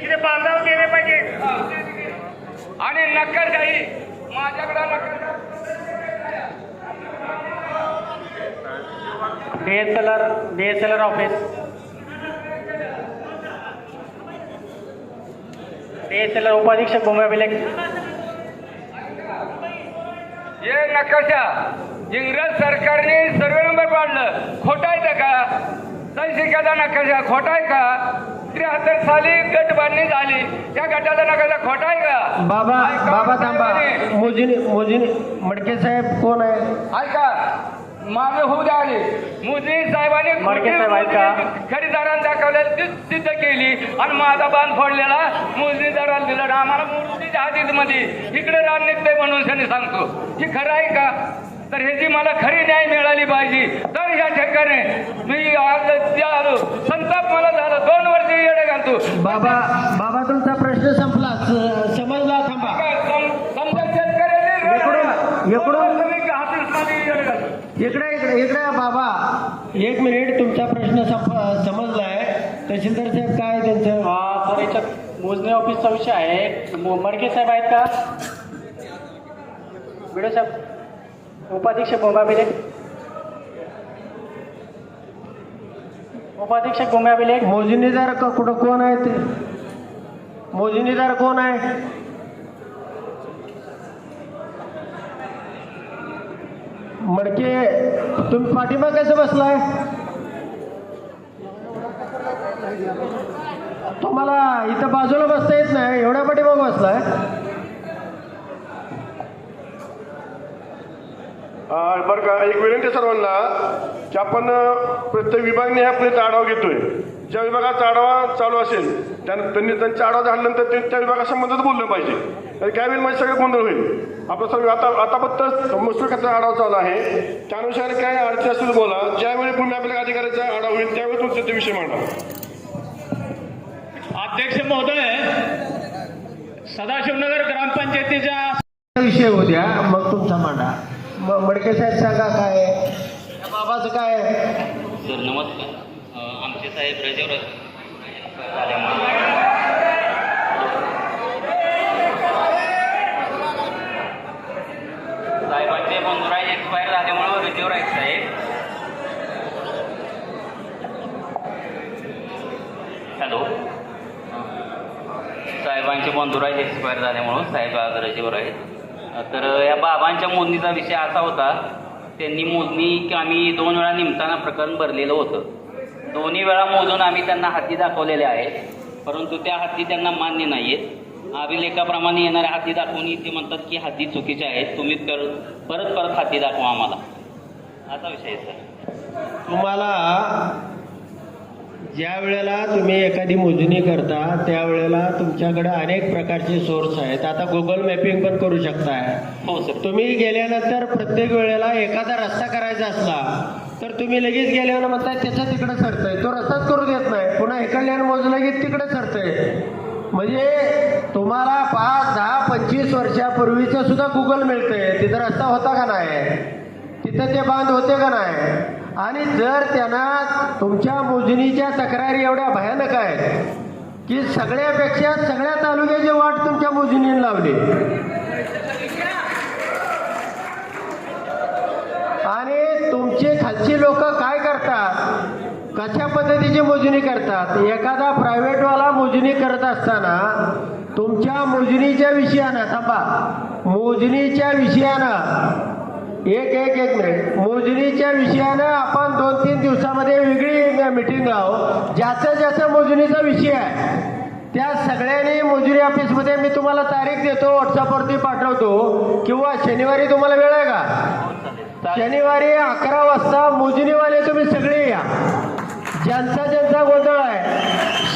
इकडे बांधाव गेले पाहिजे. आणि नक्कर काही माझ्याकडे नक्कर डीएसएलआर डीएसएलआर ऑफिस डीएसएलआर उपाधीक्षक भूमी अभिलेख हे नकाशा इंग्रज सरकारने सर्वे नंबर पाडलं. खोटा आहे का? संशिकाचा नकाशा खोटा आहे का? त्र्याहत्तर साली गट बांधणी झाली. या गटाचा नकाशा खोटा आहे का? बाबा बाबा थांबा. मोजिनी मोजिनी मडके साहेब कोण आहे? ऐका मागे होऊ द्या आली मोदी साहेबांनी मडके साहेब आहेत का? खरेदीदारांना दाखवलेली ती सिद्ध केली आणि माझा बांध फोडलेला. मोदी दराला दिला आम्हाला मुरुडीच्या हदीत मध्ये इकडे रान निघतंय म्हणून त्यांनी सांगतो. ही खरं आहे का? तर ह्याची मला खरी न्याय मिळाली पाहिजे. तर या ठिकाणी मी आज संताप मला झाला दोन वर्ष येडे घालतो. बाबा बाबा तुमचा प्रश्न संपला. समजला थांबा. समजा शेतकऱ्याने इकडून- इकडे इकडे इकडे या बाबा. एक मिनिट तुमचा प्रश्न संप समजलाय. तहसीलदार साहेब काय त्यांचं? हा सर याच्यात मोजणी ऑफिसचा विषय आहे. मो- मडके साहेब आहेत का? व्हिडिओ साहेब. उपाधीक्षक गोंगाबिले उपाधीक्षक गोंगाबिले अभिलेख मोजणीदार क- कुठं कोण आहे ते? मोजणीदार कोण आहे? मडके तुम्ही पाठिंबा कसं बसलाय? तुम्हाला इथं बाजूला बसता येत नाही एवढ्या पाठिंबा बसलाय? बरं का एक विनंती सर्वांना की आपण प्रत्येक विभागने ह्या प्लेचा आढावा घेतोय. ज्या विभागाचा आढावा चालू असेल त्यां- त्यांनी त्यांचा आढावा झाल्यानंतर ते त्या विभागासंबंधात बोललं पाहिजे. तर काय वेळ माझे सगळे गोंधळ होईल. आपलं सर्व आता आता फक्त महसूल खात्याचा आढावा चालू आहे. त्यानुसार काय अडचणी असेल बोला. ज्यावेळी भूमी आपल्या अधिकाऱ्याचा आढावा होईल त्यावेळी तुमचे ते विषय मांडा. अध्यक्ष महोदय सदाशिवनगर ग्रामपंचायतीच्या विषय होत्या मग तुमचा मांडा. मडके साहेब सांगा काय आहे? बाबाचं काय आहे? सर नमस्कार आमचे साहेब रजेवर साहेबांचे बंधुराज एक्सपायर झाल्यामुळं रजेवर आहेत साहेब हॅलो साहेबांचे बंधुराज एक्सपायर झाल्यामुळं साहेब आज रजेवर आहेत तर या बाबांच्या मोजणीचा विषय असा होता. त्यांनी मोजणी की आम्ही दोन वेळा निमताना प्रकरण भरलेलं होतं. दोन्ही वेळा मोजून आम्ही त्यांना हाती दाखवलेल्या आहेत परंतु त्या हाती त्यांना मान्य नाही आहेत अभिलेखाप्रमाणे येणाऱ्या हाती दाखवून ते म्हणतात की हाती चुकीच्या आहेत तुम्ही कर परत परत हाती दाखवा आम्हाला. असा विषय आहे सर. तुम्हाला ज्या वेळेला तुम्ही एखादी मोजणी करता त्यावेळेला तुमच्याकडे अनेक प्रकारचे सोर्स आहेत. आता गुगल मॅपिंग पण करू शकताय हो सर तुम्ही गेल्यानंतर प्रत्येक वेळेला एखादा रस्ता करायचा असला तर तुम्ही लगेच गेल्यावर म्हणताय त्याच्या तिकडे सरतंय तो रस्ताच करू देत नाही. पुन्हा इकडल्यानं मोजलं की तिकडे सरतंय म्हणजे तुम्हाला पाच दहा पंचवीस वर्षापूर्वीचं सुद्धा गुगल मिळतंय. तिथं रस्ता होता का नाही? तिथं ते बांध होते का नाही? आणि जर त्यांना तुमच्या मोजणीच्या तक्रारी एवढ्या भयानक आहेत की सगळ्यापेक्षा सगळ्या तालुक्याची वाट तुमच्या मोजणीने लावली. आणि तुमचे खालची लोक काय करतात? कशा पद्धतीची मोजणी करतात? एखादा प्रायव्हेटवाला मोजणी करत असताना तुमच्या मोजणीच्या विषयानं थांबा. मोजणीच्या विषयानं एक एक एक मिनिट. मोजणीच्या विषयानं आपण दोन तीन दिवसामध्ये वेगळी मिटिंग लावू ज्याचा ज्याचा मोजणीचा विषय आहे त्या सगळ्यांनी मोजणी ऑफिसमध्ये मी तुम्हाला तारीख देतो व्हॉट्सअपवरती पाठवतो. किंवा शनिवारी तुम्हाला वेळ आहे का? शनिवारी अकरा वाजता मोजणीवाले तुम्ही सगळे या. ज्यांचा ज्यांचा गोंधळ आहे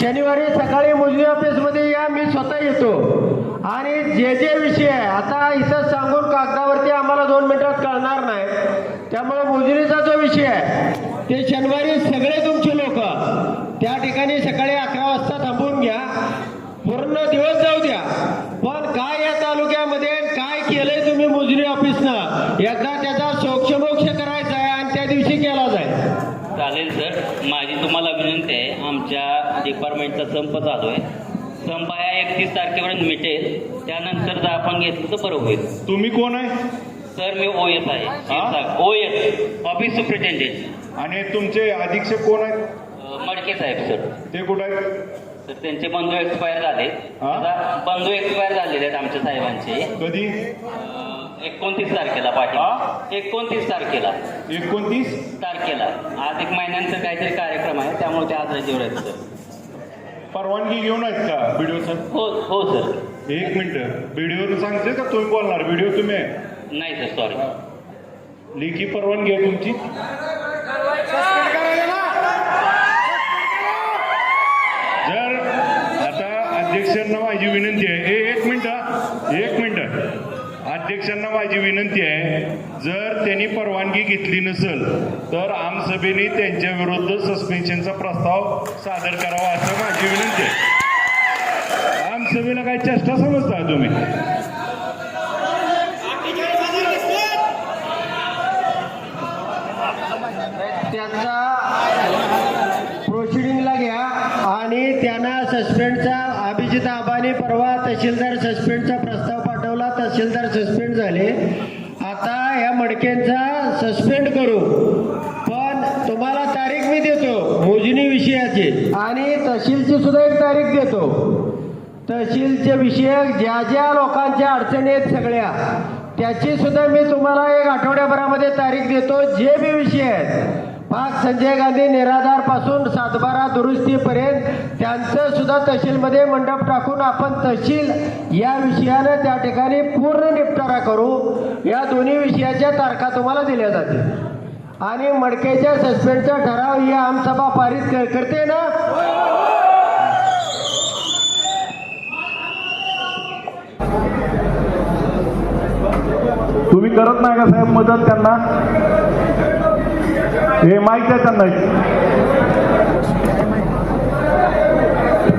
शनिवारी सकाळी मोजणी ऑफिसमध्ये या मी स्वतः येतो. आणि जे जे विषय आहे आता इथं सांगून कागदावरती आम्हाला दोन मिनिटात कळणार नाही. त्यामुळे मोजणीचा जो विषय आहे ते शनिवारी सगळे तुमचे लोक त्या ठिकाणी सकाळी अकरा वाजता थांबवून घ्या. पूर्ण दिवस जाऊ द्या. पण काय या तालुक्यामध्ये काय केलंय तुम्ही मोजणी ऑफिसनं? याचा त्याचा सोक्षमोक्ष करायचा आहे आणि त्या दिवशी केला जाईल. चालेल सर. माझी तुम्हाला विनंती आहे. आमच्या डिपार्टमेंटचा संप चालू आहे. संपाया एकतीस तारखेपर्यंत मिटेल. त्यानंतर जर आपण घेतलं तर बरं होईल. तुम्ही कोण आहे? सर मी ओ एस आहे. हा? ओ एस ऑफिस सुप्रिटेंडेंट आणि तुमचे अधीक्षक कोण आहेत? मडके साहेब सर. ते कुठं आहेत? तर त्यांचे बंधू एक्सपायर झाले. हा? आता बंधू एक्सपायर झालेले आहेत आमच्या साहेबांचे. कधी? एकोणतीस तारखेला हा? पाठी एकोणतीस तारखेला. एकोणतीस? तारखेला. आज एक महिन्यांचा काहीतरी कार्यक्रम आहे त्यामुळे ते आज रजेवर आहेत सर. परवानगी घेऊन आहेत का व्हिडिओ सर हो हो सर एक मिनिट व्हिडिओ सांगते का तुम्ही बोलणार? व्हिडिओ तुम्ही? आहे? नाही सर सॉरी लेखी परवानगी आहे तुमची? जर आता अध्यक्षांना माझी विनंती आहे ए, अध्यक्षांना माझी विनंती आहे जर त्यांनी परवानगी घेतली नसेल तर आमसभेने त्यांच्या विरुद्ध सस्पेन्शनचा प्रस्ताव सादर करावा असं माझी विनंती आहे. आमसभेला काय चेष्टा समजता तुम्ही? त्यांचा प्रोसिडिंगला घ्या आणि त्यांना सस्पेंडचा अभिजित आबाने परवा तहसीलदार सस्पेंडचा प्रस्ताव पाठवला तहसीलदार सस्पेंड झाले. आता या मडकेंचा सस्पेंड करू. पण तुम्हाला तारीख मी देतो मोजणी विषयाची. आणि तहसीलची सुद्धा एक तारीख देतो. तहसीलचे विषयक ज्या ज्या लोकांच्या अडचणी आहेत सगळ्या त्याची सुद्धा मी तुम्हाला एक आठवड्याभरामध्ये तारीख देतो जे बी विषय आहेत. पाच संजय गांधी निराधारपासून दुरुस्तीपर्यंत त्यांचं सुद्धा तहसीलमध्ये मंडप टाकून आपण तहसील या विषयानं त्या ठिकाणी पूर्ण निपटारा करू. या दोन्ही विषयाच्या तारखा तुम्हाला दिल्या जातील. आणि मडकेच्या सस्पेंडचा ठराव ही आमसभा पारित करते ना? तुम्ही करत नाही का साहेब मदत त्यांना? हे माहीत आहे त्यांना.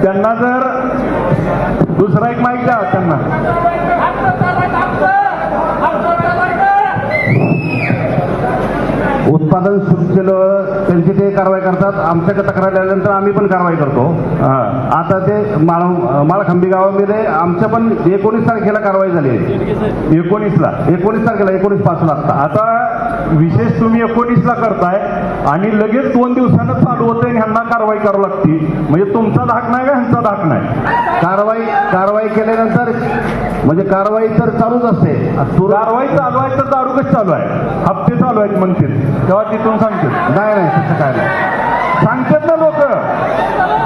त्यांना जर दुसरा एक माईक द्या त्यांना. उत्पादन सुरू केलं त्यांची ते कारवाई करतात. आमच्याकडे तक्रार आल्यानंतर आम्ही पण कारवाई करतो. आता ते माळ माळखंबी गावामध्ये आमच्या पण एकोणीस तारखेला कारवाई झाली. एकोणीसला. एकोणीस तारखेला एकोणीस पाचला आता विशेष तुम्ही एकोणीसला करताय आणि लगेच दोन दिवसानं चालू होतंय आणि ह्यांना कारवाई करावी लागती म्हणजे तुमचा धाक नाही का ह्यांचा धाक नाही? कारवाई कारवाई केल्यानंतर म्हणजे कारवाई तर चालूच असते. कारवाई चालू आहे तर दारू कशी चालू आहे? हप्ते चालू आहेत म्हणतील. तेव्हा तिथून सांगतील. नाही नाही तसं काय नाही. सांगतात ना लोक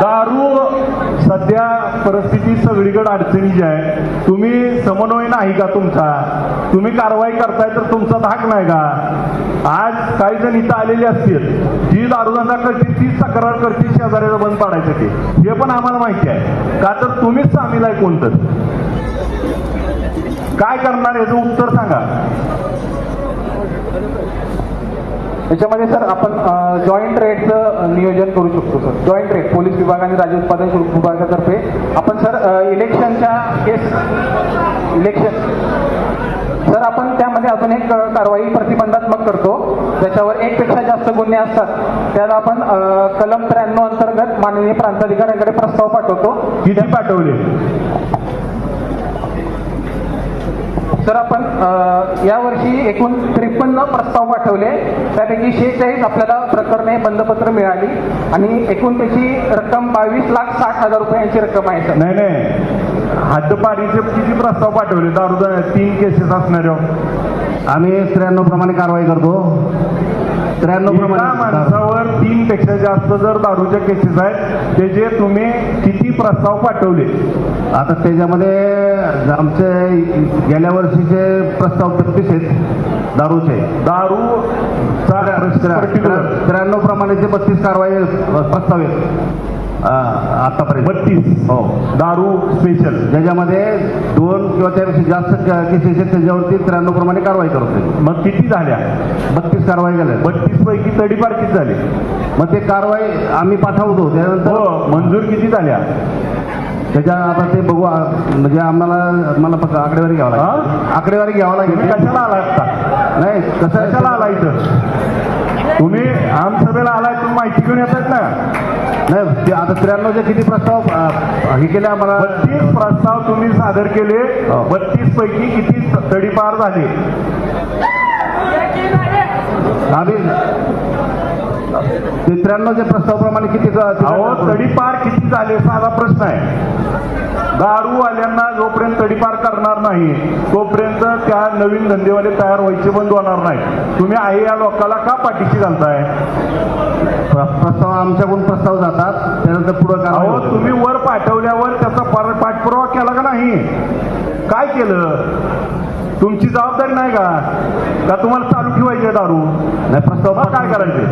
दारू सध्या परिस्थिती सगळीकडे अडचणीची आहे. तुम्ही समन्वय नाही का तुमचा? तुम्ही कारवाई करताय तर तुमचा धाक नाही का? आज काही जण इथं आलेले असतील. जी दारूधंदा करतील तीच तक्रार करतील शेजाऱ्याला बंद पाडायसाठी हे पण आम्हाला माहिती आहे. का तर तुम्हीच सामील आहे कोणतं काय करणार याचं उत्तर सांगा. याच्यामध्ये सर आपण जॉईंट रेटचं नियोजन करू शकतो सर. जॉईंट रेट पोलीस विभाग आणि राज्य उत्पादन शुल्क विभागातर्फे. आपण सर इलेक्शनच्या केस इलेक्शन. सर आपण त्यामध्ये अजून एक कारवाई प्रतिबंधात्मक करतो. ज्याच्यावर एकपेक्षा जास्त गुन्हे असतात. त्याला आपण कलम त्र्याण्णव अंतर्गत माननीय प्रांताधिकाऱ्यांकडे प्रस्ताव पाठवतो. किती पाठवले? सर आपण यावर्षी एकूण त्रेपन्न प्रस्ताव पाठवले. त्यापैकी शेहेचाळीस आपल्याला प्रकरणे बंदपत्र मिळाली आणि एकूण त्याची रक्कम बावीस लाख साठ हजार रुपयांची रक्कम आहे सर. नाही नाही. हद्दपारीचे किती प्रस्ताव पाठवले? दारू तीन केसेस असणाऱ्या आम्ही त्र्याण्णव प्रमाणे कारवाई करतो. त्र्याण्णव एका माणसावर तीन पेक्षा जास्त जर दारूच्या केसेस आहेत त्याचे तुम्ही किती प्रस्ताव पाठवले? आता त्याच्यामध्ये आमचे गेल्या वर्षीचे प्रस्ताव बत्तीस आहेत दारूचे. दारू त्र्याण्णव प्रमाणेचे बत्तीस कारवाई प्रस्ताव आहेत. आतापर्यंत. बत्तीस. हो. दारू स्पेशल ज्याच्यामध्ये दोन किंवा त्यापेक्षा जास्त केसेस आहेत त्याच्यावरती त्र्याण्णव प्रमाणे कारवाई करतो मग किती झाल्या? बत्तीस कारवाई केल्या. बत्तीस पैकी तडीपार किती झाले? मग ते कारवाई आम्ही पाठवतो. त्यानंतर हो मंजूर किती झाल्या? त्याच्या आता ते बघू म्हणजे आम्हाला मला फक्त आकडेवारी घ्यावं लागेल? आकडेवारी घ्यावं लागेल. कशाला आला असता नाही कसं कशाला आला इथं? तुम्ही आमसभेला आलाय तुम्ही माहिती घेऊन येतात ना. नाही आता त्र्याण्णवचे किती प्रस्ताव हे केले आम्हाला? बत्तीस प्रस्ताव तुम्ही सादर केले. हो. बत्तीस पैकी किती तडीपार झाले? आम्ही त्र्याण्णवच्या प्रस्तावाप्रमाणे किती अहो तडीपार किती झाले साधा प्रश्न आहे. दारूवाल्यांना जोपर्यंत तडीपार करणार नाही तोपर्यंत त्या नवीन धंदेवाले तयार व्हायचे बंद होणार नाही. तुम्ही आहे या लोकांना का पाठीशी घालताय? प्रस्ताव. आमच्याकडून प्रस्ताव जातात. त्यानंतर पुढं अहो कारवाई तुम्ही वर पाठवल्यावर त्याचा पार- पाठपुरावा केला का नाही? काय केलं? तुमची जबाबदारी नाही का? का तुम्हाला चालू ठेवायचे दारू? नाही प्रस्ताव मग काय करायचे?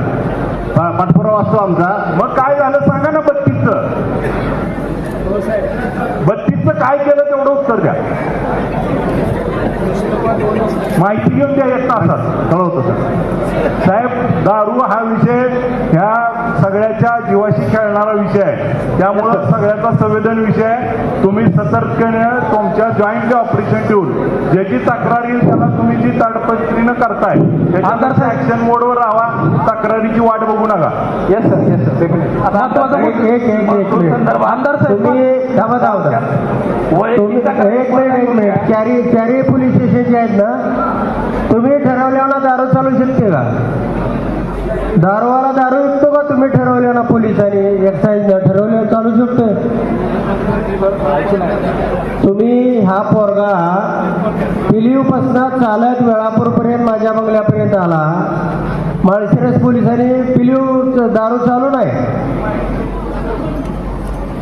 पा- पाठपुरावा असतो आमचा. मग काय झालं? सांगा ना बत्तीसचं. बत्तीसचं काय केलं तेवढं उत्तर द्या. माहिती घेऊन द्या एक तासात. कळवतो सर. साहेब दारू हा विषय ह्या सगळ्याच्या जीवाशी खेळणारा विषय आहे. त्यामुळं सगळ्याचा संवेदन विषय आहे. तुम्ही सतर्कपणे तुमच्या जॉईंट ऑपरेशन ठेवून ज्याची तक्रार येईल त्याला तुम्ही जी ताडपत्रीनं करताय त्याच्या ऍक्शन मोडवर राहा. तक्रारीची वाट बघू नका. येस सर येस सर एक एक एक एक मिनिट आमदार साहेब तुम्ही थांबा थांबा तुम्ही एक मिनिट एक मिनिट चारी चारी पोलीस स्टेशन जे आहेत ना? तुम्ही ठरवल्यानं दारू चालू शकते का? दारूवाला दारू विकतो का तुम्ही ठरवले ना पोलिसांनी एक्साईज ठरवले चालू शकते तुम्ही हा पोरगा पिलीवपासनं चालत वेळापूरपर्यंत माझ्या बंगल्यापर्यंत आला. माळशिरस पोलिसांनी पिलीव दारू चालू नाही.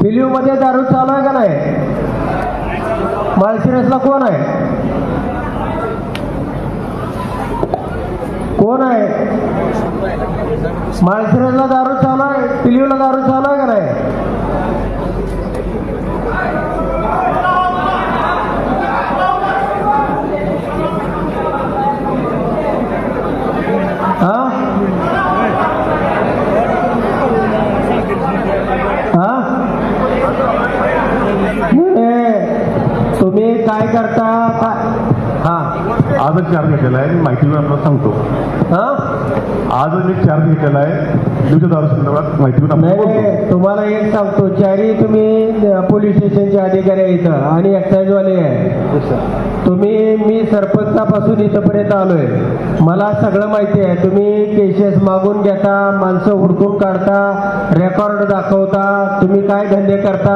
पिलीवमध्ये दारू चालू आहे का नाही? माळशिरसला कोण आहे? कोण आहे? माळशिरसला दारू चालू आहे पिलीवला दारू चालू आहे का नाही? हा? हा? तुम्ही काय करता? हा. आजच चार्ज घेतलेला आहे माहिती आपल्याला सांगतो. हा? आजच एक चार्ज घेतलेला आहे दारू संदर्भात माहिती तुम्हाला एक सांगतो चारी तुम्ही पोलीस स्टेशनचे अधिकारी आहे इथं आणि एक्साईजवाले आहे तुम्ही मी सरपंचापासून इथंपर्यंत आलोय. मला सगळं माहिती आहे. तुम्ही केसेस मागून घेता माणसं हुडकून काढता रेकॉर्ड दाखवता तुम्ही काय धंदे करता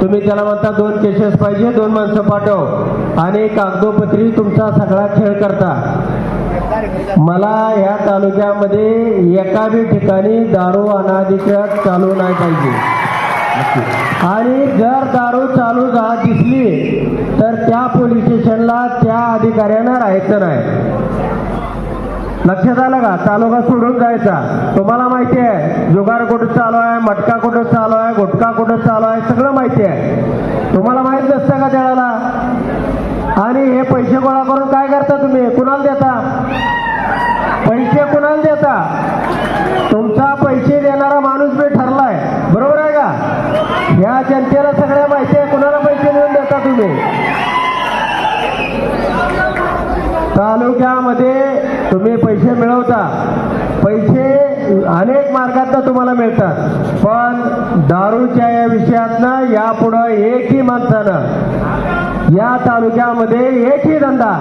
तुम्ही त्याला म्हणता दोन केसेस पाहिजे दोन माणसं पाठव. आणि कागदोपत्री तुमचा सगळा खेळ करता. मला या तालुक्यामध्ये एका बी ठिकाणी दारू अनाधिकृत चालू नाही पाहिजे. आणि जर दारू चालू दिसली तर त्या पोलीस स्टेशनला त्या अधिकाऱ्यांना राहायचं नाही. लक्षात आलं का? तालुका सोडून जायचा. तुम्हाला माहिती आहे जुगार कुठं चालू आहे मटका कुठं चालू आहे गुटखा कुठं चालू आहे सगळं माहिती आहे. तुम्हाला माहीत नसतं का त्याला आणि हे पैसे गोळा करून काय करता तुम्ही? कुणाला देता? पैसे कुणाला देता? तुमचा पैसे देणारा माणूस मी ठरलाय. बरोबर आहे का? या जनतेला सगळ्या माहिती आहे. कुणाला पैसे देऊन देता तुम्ही? तालुक्यामध्ये तुम्ही पैसे मिळवता. पैसे अनेक मार्गातनं तुम्हाला मिळतात. पण दारूच्या या विषयातनं यापुढं एकही माणसानं या तालुक्यामध्ये एकही धंदा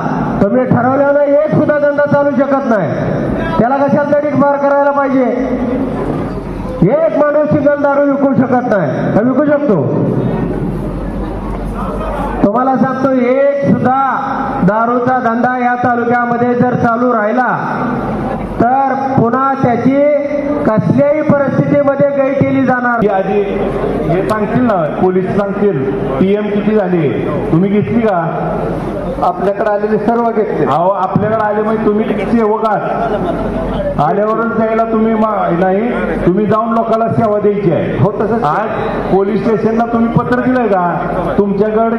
तुम्ही ठरवल्यानं एक सुद्धा धंदा चालू शकत नाही. त्याला कशा तरी पार करायला पाहिजे? एक माणूस सिंगल दारू विकू शकत नाही. तर विकू शकतो. तुम्हाला सांगतो एक सुद्धा दारूचा धंदा या तालुक्यामध्ये जर चालू राहिला तर पुन्हा त्याची कसल्याही परिस्थितीमध्ये गै केली जाणार. आधी हे सांगतील ना पोलीस सांगतील. पीएम किती झाले? तुम्ही घेतली का? आपल्याकडे आलेले सर्व घेतले. अहो आपल्याकडे आले म्हणजे तुम्ही सेवक आहात? आल्यावरच द्यायला तुम्ही नाही तुम्ही जाऊन लोकांना सेवा द्यायची आहे. हो तसंच. आज पोलीस स्टेशनला तुम्ही पत्र दिलंय का? तुमच्याकडे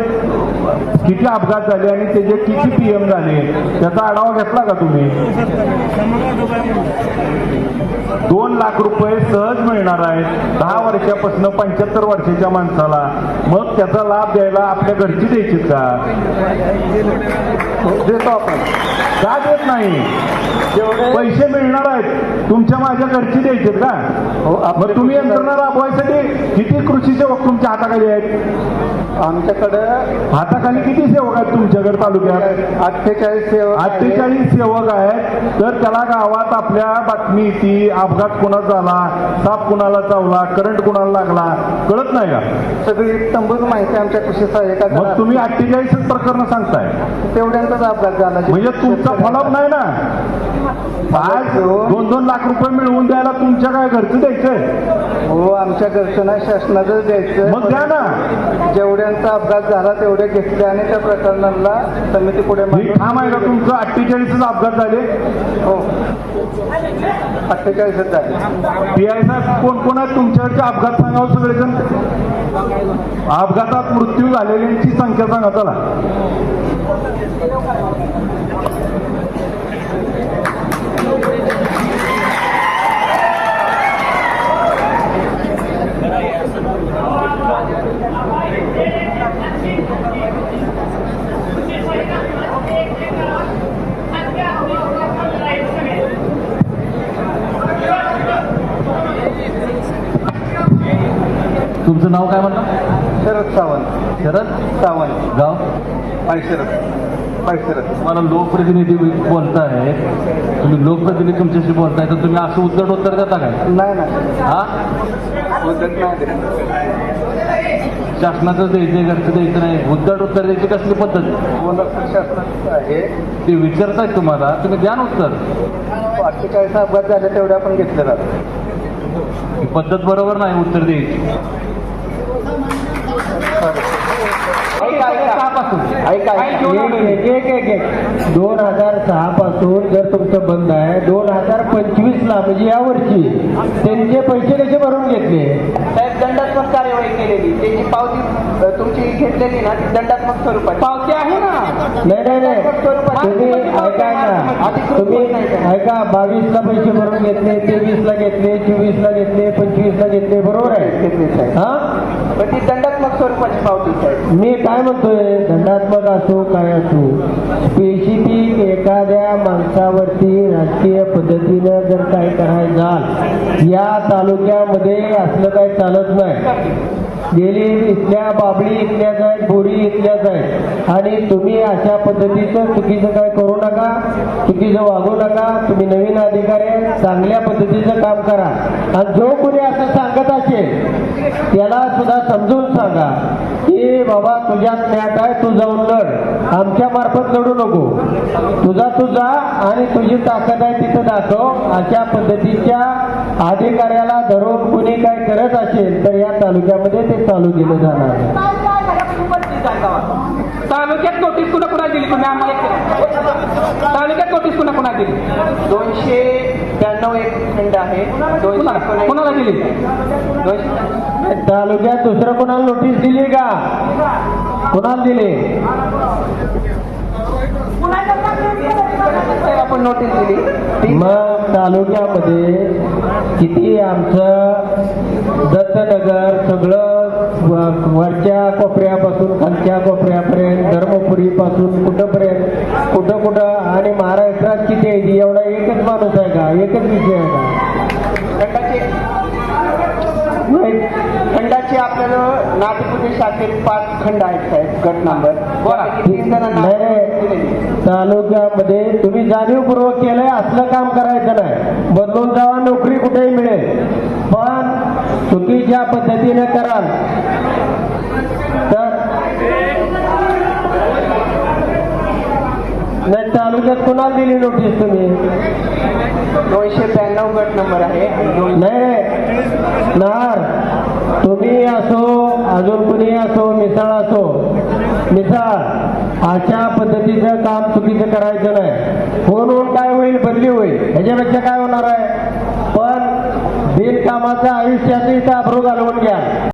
किती अपघात झाले आणि त्याचे किती पीएम झाले? त्याचा आढावा घेतला का तुम्ही? दोन दोन लाख रुपये सहज मिळणार आहेत. दहा वर्षापासून पंच्याहत्तर वर्षाच्या माणसाला. मग त्याचा लाभ द्यायला आपल्या घरची द्यायची का? देतो आपण का देत नाही? पैसे मिळणार आहेत. तुमच्या माझ्या घरची द्यायचे का? हो, मग तुम्ही यंत्रणा राबवायसाठी किती कृषी सेवक तुमच्या हाताखाली आहेत? आमच्याकडं हाताखाली किती सेवक आहेत तुमच्याकडे तालुक्यात? अठ्ठेचाळीस सेवक. अठ्ठेचाळीस सेवक आहेत. तर त्याला गावात आपल्या बातमी येते अपघात कुणाचा झाला साप कुणाला चावला करंट कुणाला लागला कळत नाही का? सगळी तंबूच माहिती आमच्या कृषी मग तुम्ही अठ्ठेचाळीस प्रकरण सांगताय. तेवढ्यांचाच अपघात झाला. म्हणजे तुमचा फॉलोअप नाही ना? आज दोन दोन लाख रुपये मिळवून द्यायला तुमच्या काय घरचं द्यायचंय? हो आमच्या घरच्यांना शासनाचं द्यायचं मग द्या ना. जेवढ्यांचा अपघात झाला तेवढे घेतले आणि त्या प्रकरणाला समिती पुढे मी मांडली. आहे का तुमचं? अठ्ठेचाळीसच अपघात झाले. हो. अठ्ठेचाळीसच झाले पी आय साहेब कोण कोण आहेत तुमच्याकडचे अपघात सांगावं सगळेजण? अपघातात मृत्यू झालेल्यांची संख्या सांगा चला. तुमचं नाव काय म्हणता शरद सावंत. शरद? सावंत. गाव? पायशरद पायशरद मला लोकप्रतिनिधी बोलताय. तुम्ही लोकप्रतिनिधी तुमच्याशी बोलताय तर तुम्ही असं उद्धट उत्तर देता काय? नाही ना हा? उद्धट नाही. शासनाचं द्यायचं घरचं द्यायचं नाही. उद्धट उत्तर द्यायची कसली पद्धत? शासनाचं आहे. ते विचारतायत तुम्हाला. तुम्ही द्या ना उत्तर. अठ्ठेचाळीस अपघात झाले तेवढे आपण घेतले जातात ही पद्धत बरोबर नाही उत्तर द्यायची. दोन हजार सहा पासून जर तुमचं बंद आहे दोन हजार पंचवीस ला म्हणजे या वर्षी त्यांचे पैसे कसे भरून घेतले? दंडात्मक कार्यवाही केलेली. त्याची पावती तुमची घेतलेली ना ती दंडात्मक स्वरूपात पावती आहे ना? नाही नाही नाही. तुम्ही ऐका ना. तुम्ही ऐका बावीस ला पैसे भरून घेतले तेवीस ला घेतले चोवीस ला घेतले पंचवीस ला घेतले बरोबर आहे? हा? पण ती दंडात्मक स्वरूपाची पावती साहेब मी काय म्हणतोय? दंडात्मक असो काय असो स्पेसिफिक एखाद्या माणसावरती राजकीय पद्धतीनं जर काय करायचं या तालुक्यामध्ये असलं काय चालत नाही गेली इथल्या बाबळी इथल्याच आहेत बोरी इथल्याच आहेत आणि तुम्ही अशा पद्धतीचं चुकीचं काय करू नका चुकीचं वागू नका. तुम्ही नवीन अधिकारी चांगल्या पद्धतीचं काम करा. आणि जो कोणी असं सांगत असेल त्याला सुद्धा समजून सांगा की बाबा तुझ्या मॅट आहे तू जाऊन लढ. आमच्या मार्फत लढू नको. तुझा तुझा आणि तुझी ताकद आहे तिथं दाखव. अशा पद्धतीच्या अधिकाऱ्याला धरून कुणी काय करत असेल तर या तालुक्यामध्ये ते चालू केलं जाणार. तालुक्यात नोटीस कुणा कुणा दिली तुम्ही आम्हाला तालुक्यात नोटीस कुणा कुणा दिली? दोनशे ब्याण्णव एक खंड आहे. दोनशे कुणाला दिली? दोनशे तालुक्यात दुसरं कोणाला नोटीस दिली का? कोणाला दिली? आपण नोटीस दिली. मग तालुक्यामध्ये किती आमचं दत्तनगर सगळं वरच्या कोपऱ्यापासून खालच्या कोपऱ्यापर्यंत धर्मपुरीपासून कुठंपर्यंत कुठं कुठं आणि महाराष्ट्रात किती आहे? एवढा एकच माणूस आहे का? एकच विषय आहे का? आपल्याला नागपूर शाखेत पाच खंड आहेत साहेब गट नंबर. नाही. तालुक्यामध्ये तुम्ही जाणीवपूर्वक केलंय असलं काम करायचं नाही. बदलून जावा नोकरी कुठेही मिळेल. पण चुकीच्या पद्धतीने कराल तर नाही तालुक्यात कुणाला दिली नोटीस तुम्ही? दोनशे ब्याण्णव गट नंबर आहे. नाही. नार. तुम्ही असो अजून कुणी असो मिसाळ असो मिसाळ अशा पद्धतीचं काम चुकीचं करायचं नाही. फोन होऊन काय होईल बदली होईल ह्याच्यापेक्षा काय होणार आहे? पण बिनकामाचं आयुष्याचं इथं अभ्रू घालवून घ्या.